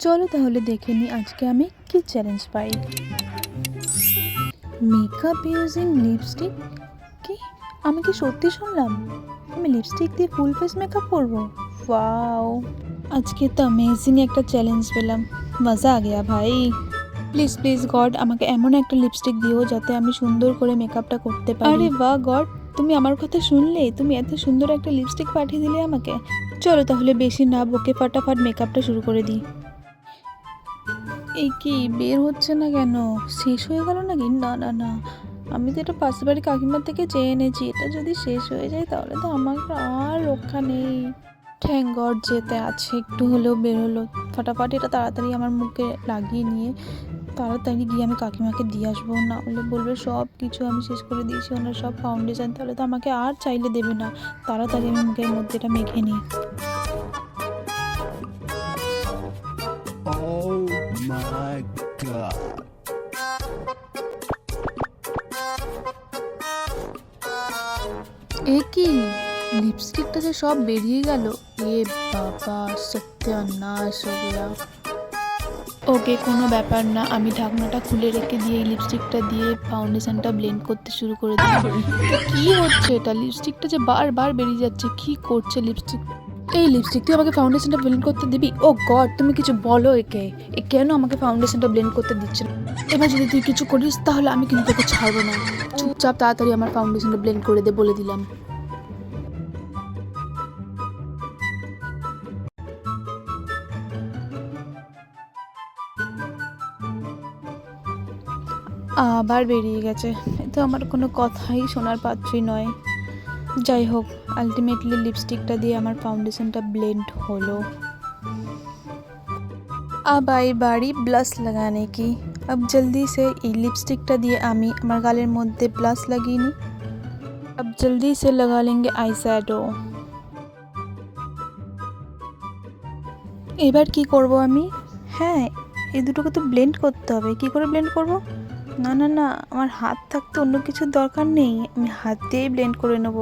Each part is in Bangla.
চলো তাহলে দেখে নিই আজকে আমি কি চ্যালেঞ্জ পাই। মেকআপ ইউজিং লিপস্টিক কি? আমি কি সত্যি শুনলাম? আমি লিপস্টিক দিয়ে ফুল ফেস মেকআপ করব? ওয়াও আজকে তো অ্যামেজিং একটা চ্যালেঞ্জ পেলাম। মজা আ গেয়া ভাই। প্লিজ প্লিজ গড, আমাকে এমন একটা লিপস্টিক দিও যাতে আমি সুন্দর করে মেকআপটা করতে পারি। আরে বাহ, গড, তুমি আমার কথা শুনলে? তুমি এত সুন্দর একটা লিপস্টিক পাঠিয়ে দিলে আমাকে। চলো তাহলে বেশি না বকে, ফাটাফাট মেকআপটা শুরু করে দিই। এই কি, বের হচ্ছে না কেন? শেষ হয়ে গেল নাকি? না না না। আমি তো এটা পাশের বাড়ি কাকিমার থেকে চেয়ে এনেছি। এটা যদি শেষ হয়ে যায় তাহলে তো আমার আর রক্ষা নেই। ঠ্যাঙ্গর যেতে আছে, একটু হলেও বের হলো। ফাটাফাটি এটা তাড়াতাড়ি আমার মুখে লাগিয়ে নিয়ে তাড়াতাড়ি গিয়ে আমি কাকিমাকে দিয়ে আসব। না হলে বলবে সব কিছু আমি শেষ করে দিয়েছি, ওনার সব ফাউন্ডেশন তাহলে তো আমাকে আর চাইলে দেবে না। তাড়াতাড়ি আমি মুখের মধ্যে এটা মেখে নিই। এ কি? লিপস্টিকটা যে সব বেরিয়ে গেল। এ বাবা, সত্যানাশ হয়ে গেয়া ওকে, কোনো ব্যাপার না। আমি ঢাকনাটা খুলে রেখে দিয়ে এই লিপস্টিকটা দিয়ে ফাউন্ডেশনটা ব্লেন্ড করতে শুরু করে দিই কি হচ্ছে এটা? লিপস্টিকটা যে বারবার বেরিয়ে যাচ্ছে, কি করছে লিপস্টিক এই লিপস্টিক তুই আমাকে ফাউন্ডেশনটা ব্লেন্ড করতে দিবি? ও গড, তুমি কিছু বলো একে। এ কেন আমাকে ফাউন্ডেশনটা ব্লেন্ড করতে দিচ্ছে? না এবার যদি তুই কিছু করিস, তাহলে আমি কিন্তু তোকে ছাড়বো না। চুপচাপ তাড়াতাড়ি আমার ফাউন্ডেশনটা ব্লেন্ড করে দে বলে দিলাম। আবার বেরিয়ে গেছে। এ তো আমার কোনো কথাই শোনার পাত্রী নয়। যাই হোক আলটিমেটলি লিপস্টিকটা দিয়ে আমার ফাউন্ডেশনটা ব্লেন্ড হলো अब आई बारी ब्लश लगाने की अब जल्दी से এই লিপস্টিকটা দিয়ে আমি আমার গালের মধ্যে ব্লাশ লাগিয়ে নিই अब जल्दी से लगा लेंगे आई এবার কি করব আমি হ্যাঁ এই দুটোকে তো ব্লেন্ড করতে হবে কি করে ব্লেন্ড করব না না না, আমার হাত থাকতে অন্য কিছুর দরকার নেই। আমি হাত দিয়েই ব্লেন্ড করে নেব।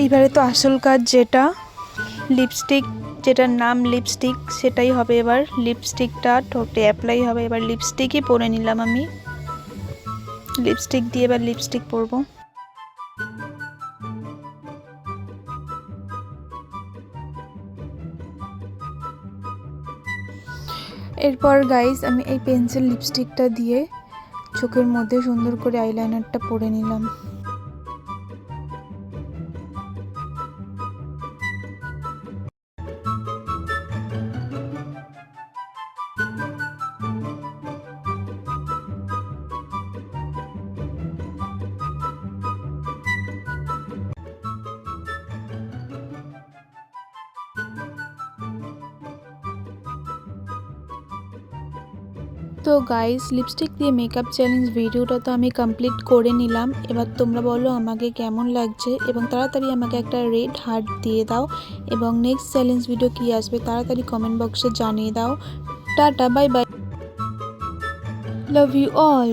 এইবারে তো আসল কাজ যেটা লিপস্টিক যেটার নাম লিপস্টিক সেটাই হবে এবার। লিপস্টিকটা ঠোঁটে অ্যাপ্লাই হবে। এবার লিপস্টিকই পরে নিলাম আমি। লিপস্টিক দিয়ে এবার লিপস্টিক পরবো। এরপর গাইস আমি এই পেন্সিল লিপস্টিকটা দিয়ে চোখের মধ্যে সুন্দর করে আইলাইনারটা পরে নিলাম। তো গাইস লিপস্টিক দিয়ে মেকআপ চ্যালেঞ্জ ভিডিওটা তো আমি কমপ্লিট করে নিলাম। এবার তোমরা বলো আমাকে কেমন লাগছে এবং তাড়াতাড়ি আমাকে একটা রেড হার্ট দিয়ে দাও এবং নেক্সট চ্যালেঞ্জ ভিডিও কী আসবে তাড়াতাড়ি কমেন্ট বক্সে জানিয়ে দাও। Tata bye bye love you all